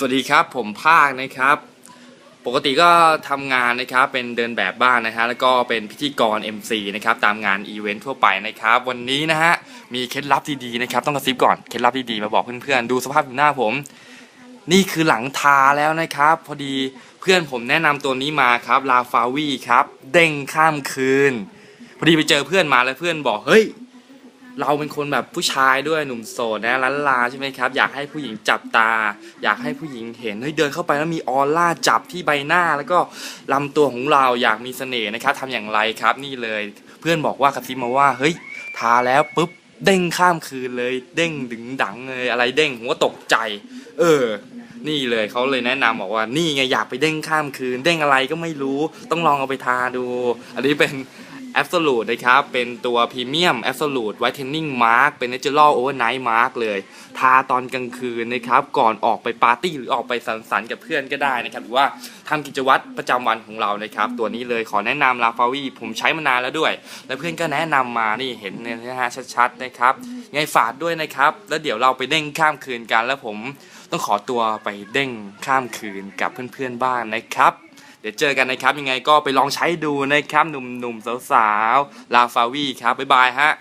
สวัสดีครับผมภาคนะครับ ปกติก็ทำงานนะครับเป็นเดินแบบบ้านนะฮะแล้วก็เป็นพิธีกร MC นะครับตามงานอีเวนต์ทั่วไปนะครับ วันนี้นะฮะมีเคล็ดลับดีๆนะครับ ต้องกระซิบก่อนเคล็ดลับดีๆมาบอกเพื่อนๆดูสภาพผิวหน้าผม นี่คือหลังทาแล้วนะครับ พอดีเพื่อนผมแนะนำตัวนี้มาครับลาฟาวีครับ เด้งข้ามคืน พอดีไปเจอเพื่อนมาแล้วเพื่อนบอกเฮ้ย เราเป็นคนแบบผู้ชายด้วยหนุ่มโสดนะลันลาใช่ไหมครับ อยากให้ผู้หญิงจับตา อยากให้ผู้หญิงเห็นเฮ้ยเดินเข้าไปแล้วมีออร่าจับที่ใบหน้า แล้วก็ลำตัวของเราอยากมีเสน่ห์นะครับทำอย่างไรครับนี่เลย เพื่อนบอกว่ากระซิบมาว่าเฮ้ยทาแล้วปุ๊บเด้งข้ามคืนเลย เด้งดึงดังเลยอะไรเด้งผมก็ตกใจ เออ นี่เลยเขาเลยแนะนำบอกว่านี่ไงอยากไปเด้งข้ามคืน เด้งอะไรก็ไม่รู้ ต้องลองเอาไปทาดู อันนี้เป็น Absolute นะครับ เป็นตัว Premium Absolute Whitening Mark เป็น Natural Overnight Mark เลย ทาตอนกลางคืนนะครับ ก่อนออกไปปาร์ตี้หรือออกไปสังสรรค์กับเพื่อนก็ได้นะครับ หรือว่าทำกิจวัตรประจำวันของเรานะครับ ตัวนี้เลยขอแนะนำลาฟาวีผมใช้มานานแล้วด้วย แล้วเพื่อนก็แนะนำมานี่เห็นนะฮะชัดๆนะครับยังไงฝากด้วยนะครับ แล้วเดี๋ยวเราไปเด้งข้ามคืนกันแล้วผมต้องขอตัวไปเด้งข้ามคืนกับเพื่อนๆบ้างนะครับ เดี๋ยวเจอกันนะครับยังไงก็ไปลองใช้ดูนะครับหนุ่มๆสาวๆลาฟาวีครับบ๊ายบายฮะ